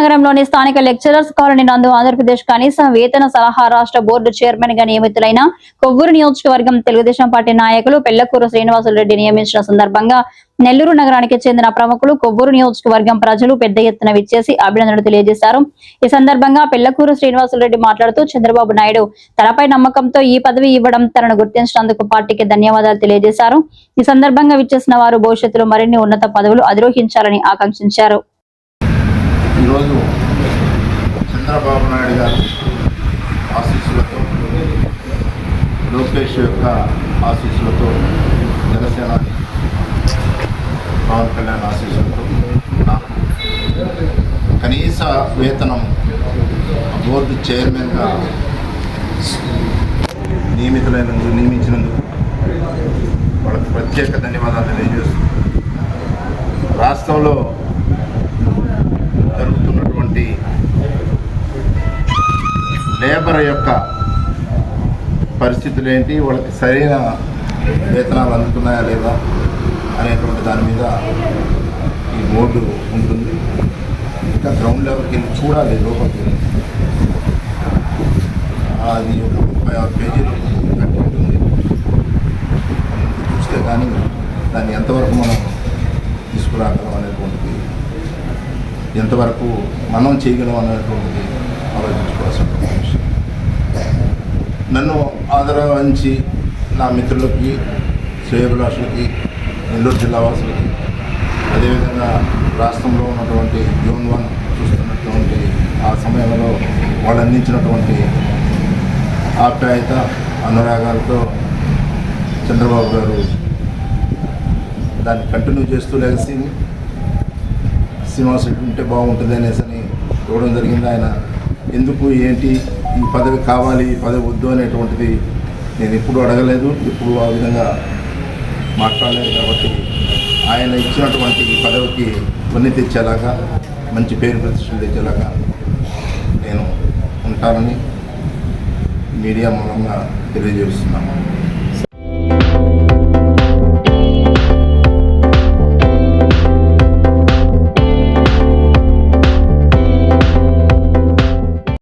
పాలెంలోని స్థానిక lecturers colony నందు ఆంధ్రప్రదేశ్ కనీస వేతన సలహా రాష్ట్ర బోర్డు చైర్మన్గా నియమితులైన కొవ్వూరు నియోజకవర్గం తెలుగుదేశం పార్టీ నాయకులు పెళ్ళకూరు శ్రీనివాసులరెడ్డి నియమించిన సందర్భంగా నెల్లూరు నగరానికి చెందిన ప్రముఖులు కొవ్వూరు నియోజకవర్గం ప్రజలు పెద్ద ఎత్తున విచ్చేసి అభినందనలు తెలియజేశారు. ఈ సందర్భంగా పెళ్ళకూరు శ్రీనివాసులరెడ్డి మాట్లాడుతూ చంద్రబాబు నాయుడు తనపై నమ్మకంతో ఈ పదవి ఇవ్వడం తనను గుర్తించినందుకు పార్టీకి ధన్యవాదాలు తెలియజేశారు. ఈ సందర్భంగా విచ్చేసిన వారు భవిష్యత్తులో మరిన్ని ఉన్నత పదవులు అధిరోహించాలని ఆకాంక్షించారు. ఈరోజు చంద్రబాబు నాయుడు గారు ఆశీస్సులతో లోకేష్ యొక్క ఆశీస్సులతో జనసేన పవన్ కళ్యాణ్ ఆశీస్సులతో కనీస వేతనం బోర్డు చైర్మన్గా నియమితులైనందుకు నియమించినందుకు వాళ్ళకి ప్రత్యేక ధన్యవాదాలు తెలియజేస్తున్నాను రాష్ట్రంలో లేబర్ యొక్క పరిస్థితులు ఏంటి వాళ్ళకి సరైన వేతనాలు అందుతున్నాయా లేదా అనేటువంటి దాని మీద ఈ బోర్డు ఉంటుంది. ఇంకా గ్రౌండ్ లెవెల్కి వెళ్ళి చూడాలి లోపలికి. అది ఒక ముప్పై ఆరు పేజీలు ఉంటుంది చూస్తే కానీ దాన్ని ఎంతవరకు మనం తీసుకురాగలం అనేటువంటిది ఎంతవరకు మనం చేయగలం అనేటువంటిది ఆలోచించుకోవాల్సిన నన్ను ఆదరించి నా మిత్రులకి శ్రేయభిలాషులకి నెల్లూరు జిల్లా వాసులకి అదేవిధంగా రాష్ట్రంలో ఉన్నటువంటి జూన్ వన్ చూస్తున్నటువంటి ఆ సమయంలో వాళ్ళు అందించినటువంటి ఆప్యాయత అనురాగాలతో చంద్రబాబు గారు దాన్ని కంటిన్యూ చేస్తూ లెగసీని సినిమా సెట్ ఉంటే బాగుంటుంది అనేసి అని ఇవ్వడం జరిగింది. ఆయన ఎందుకు ఏంటి ఈ పదవి కావాలి ఈ పదవి వద్దు అనేటువంటిది నేను ఎప్పుడు అడగలేదు ఇప్పుడు ఆ విధంగా మాట్లాడలేదు కాబట్టి ఆయన ఇచ్చినటువంటి ఈ పదవికి వన్నీ తెచ్చేలాగా మంచి పేరు ప్రతిష్టలు తెచ్చేలాగా నేను ఉంటానని మీడియా మూలంగా తెలియజేస్తున్నాను.